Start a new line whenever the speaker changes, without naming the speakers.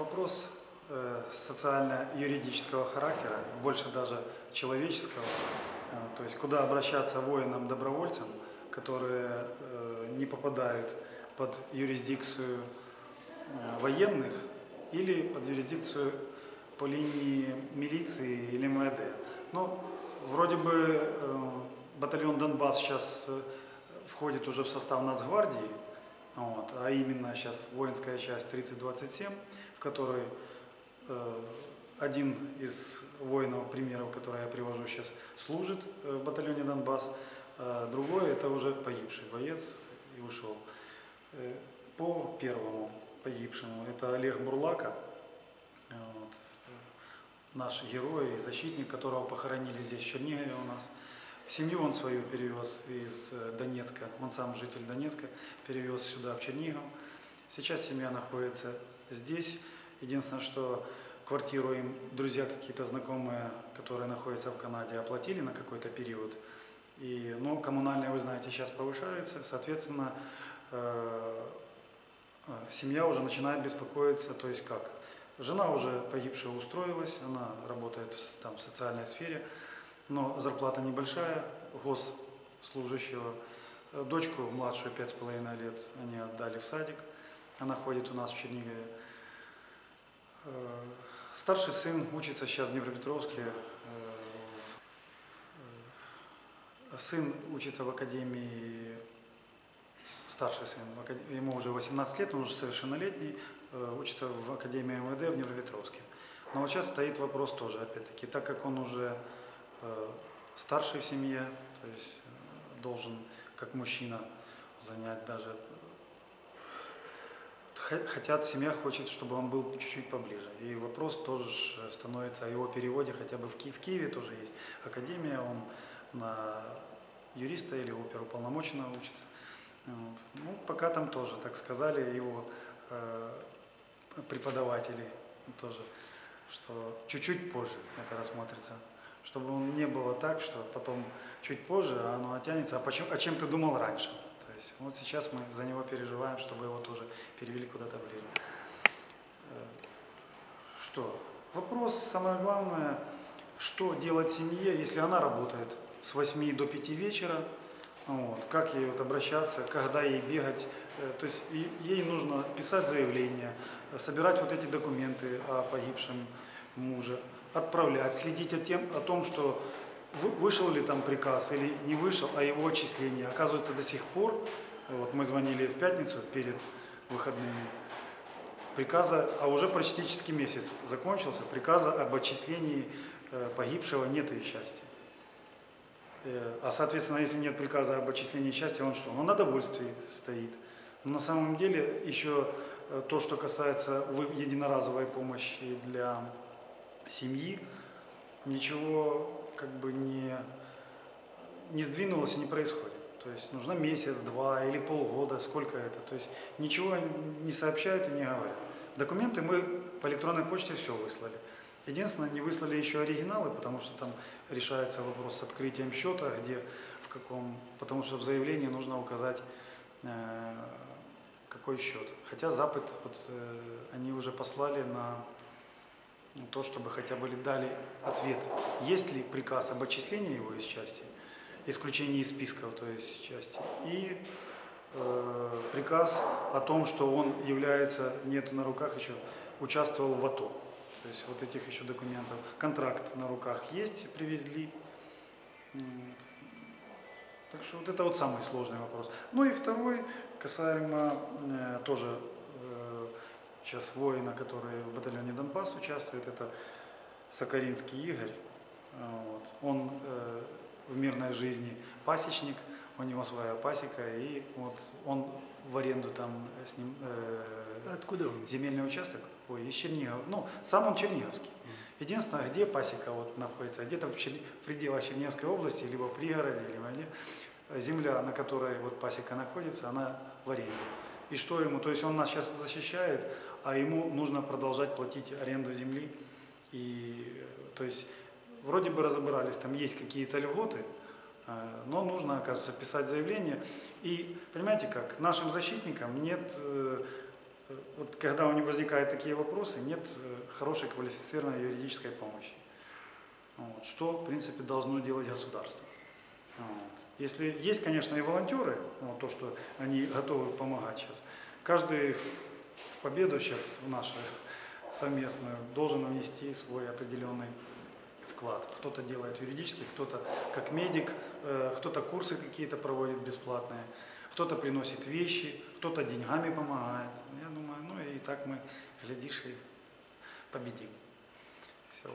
Вопрос э, социально-юридического характера, больше даже человеческого. Э, то есть куда обращаться воинам-добровольцам, которые э, не попадают под юрисдикцию военных или под юрисдикцию по линии милиции или МВД. Ну, вроде бы батальон Донбасс сейчас входит уже в состав Нацгвардии, вот, а именно сейчас воинская часть 3027, в которой э, один из воинов, примеров, которые я привожу сейчас, служит э, в батальоне Донбасс, а другой это уже погибший боец и ушел. Э, по первому погибшему это Олег Бурлака, э, вот, наш герой и защитник, которого похоронили здесь, в Чернигове у нас. Семью он свою перевез из э, Донецка, он сам житель Донецка, перевез сюда, в Чернигов. Сейчас семья находится здесь. Единственное, что квартиру им друзья какие-то знакомые, которые находятся в Канаде, оплатили на какой-то период. И, ну, коммунальные, вы знаете, сейчас повышаются, соответственно, э, э, семья уже начинает беспокоиться, то есть как? Жена уже погибшая устроилась, она работает там, в социальной сфере, но зарплата небольшая, госслужащего. Э, Дочку младшую, пять с половиной лет, они отдали в садик, она ходит у нас в Чернигове. Э, Старший сын учится сейчас в Днепропетровске. э, Сын учится в академии, старший сын, ему уже 18 лет, он уже совершеннолетний, учится в Академии МВД в Днепропетровске. Но вот сейчас стоит вопрос тоже, опять-таки, так как он уже старший в семье, то есть э, должен как мужчина занять даже Х- Хотят, семья хочет, чтобы он был чуть-чуть поближе. И вопрос тоже становится о его переводе, хотя бы в, Ки- в Киеве тоже есть академия, он на юриста или оперуполномоченного учится. Вот. Ну, пока там тоже, так сказали его э, преподаватели тоже, что чуть-чуть позже это рассмотрится. Чтобы он не было так, что потом чуть позже, оно оттянется, а, почему, а чем ты думал раньше? То есть вот сейчас мы за него переживаем, чтобы его тоже перевели куда-то ближе. Э, Что? Вопрос, самое главное, что делать семье, если она работает с 8 до 5 вечера, вот, как ей вот обращаться, когда ей бегать. Э, То есть ей нужно писать заявление, собирать вот эти документы о погибшем муже, отправлять, следить о, тем, о том, что вы- вышел ли там приказ или не вышел, о его отчислении. Оказывается, до сих пор, вот мы звонили в пятницу перед выходными, приказа, а уже практически месяц закончился, приказа об отчислении э, погибшего нету и счастья. Э, А, соответственно, если нет приказа об отчислении счастья, он что? Он на довольствии стоит. Но на самом деле еще э, то, что касается единоразовой помощи для семьи, ничего как бы не, не сдвинулось и не происходит. То есть нужно месяц, два или полгода, сколько это. То есть ничего не сообщают и не говорят. Документы мы по электронной почте все выслали. Единственное, не выслали еще оригиналы, потому что там решается вопрос с открытием счета, где, в каком, потому что в заявлении нужно указать, э, какой счет. Хотя запад вот, э, они уже послали на то, чтобы хотя бы дали ответ, есть ли приказ об отчислении его из части, исключении из списков, то есть части, и э, приказ о том, что он является, нету на руках еще, участвовал в АТО. То есть вот этих еще документов. Контракт на руках есть, привезли. Вот. Так что вот это вот самый сложный вопрос. Ну и второй, касаемо э, тоже сейчас воина, который в батальоне Донбасс участвует, это Сокаринский Игорь. А, Вот. Он э, в мирной жизни пасечник, у него своя пасека, и вот он в аренду там с ним э,
Откуда он?
земельный участок, ой, из Чернигова, ну, сам он черниговский. Единственное, где пасека вот находится, где-то в, Чер- в пределах Черниговской области, либо в пригороде, либо где, земля, на которой вот пасека находится, она в аренде. И что ему, то есть он нас сейчас защищает, а ему нужно продолжать платить аренду земли. И, то есть, вроде бы разобрались, там есть какие-то льготы, э, но нужно, оказывается, писать заявление. И, понимаете как, нашим защитникам нет э, вот когда у них возникают такие вопросы, нет э, хорошей квалифицированной юридической помощи. Вот, что, в принципе, должно делать государство. Вот. Если есть, конечно, и волонтеры, вот, то, что они готовы помогать сейчас, каждый в победу сейчас в нашу совместную должен внести свой определенный вклад. Кто-то делает юридический, кто-то как медик, э, кто-то курсы какие-то проводит бесплатные, кто-то приносит вещи, кто-то деньгами помогает. Я думаю, ну и так мы, глядишь, и победим. Все.